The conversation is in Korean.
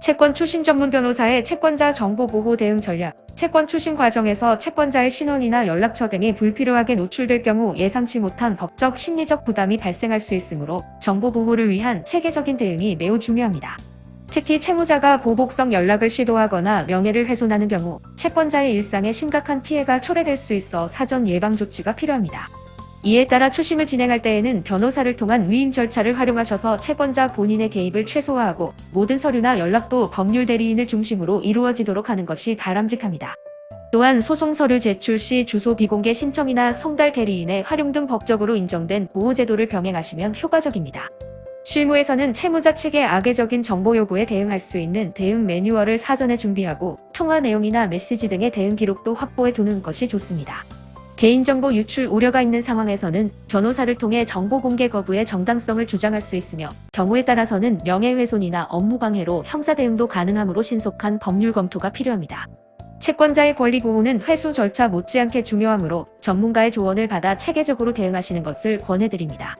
채권 출신 전문 변호사의 채권자 정보 보호 대응 전략. 채권 출신 과정에서 채권자의 신원이나 연락처 등이 불필요하게 노출될 경우 예상치 못한 법적 심리적 부담이 발생할 수 있으므로 정보 보호를 위한 체계적인 대응이 매우 중요합니다. 특히 채무자가 보복성 연락을 시도하거나 명예를 훼손하는 경우 채권자의 일상에 심각한 피해가 초래될 수 있어 사전 예방 조치가 필요합니다. 이에 따라 추심을 진행할 때에는 변호사를 통한 위임 절차를 활용하셔서 채권자 본인의 개입을 최소화하고 모든 서류나 연락도 법률 대리인을 중심으로 이루어지도록 하는 것이 바람직합니다. 또한 소송 서류 제출 시 주소 비공개 신청이나 송달 대리인의 활용 등 법적으로 인정된 보호 제도를 병행하시면 효과적입니다. 실무에서는 채무자 측의 악의적인 정보 요구에 대응할 수 있는 대응 매뉴얼을 사전에 준비하고 통화 내용이나 메시지 등의 대응 기록도 확보해 두는 것이 좋습니다. 개인정보 유출 우려가 있는 상황에서는 변호사를 통해 정보 공개 거부의 정당성을 주장할 수 있으며 경우에 따라서는 명예훼손이나 업무방해로 형사 대응도 가능하므로 신속한 법률 검토가 필요합니다. 채권자의 권리 보호는 회수 절차 못지않게 중요하므로 전문가의 조언을 받아 체계적으로 대응하시는 것을 권해드립니다.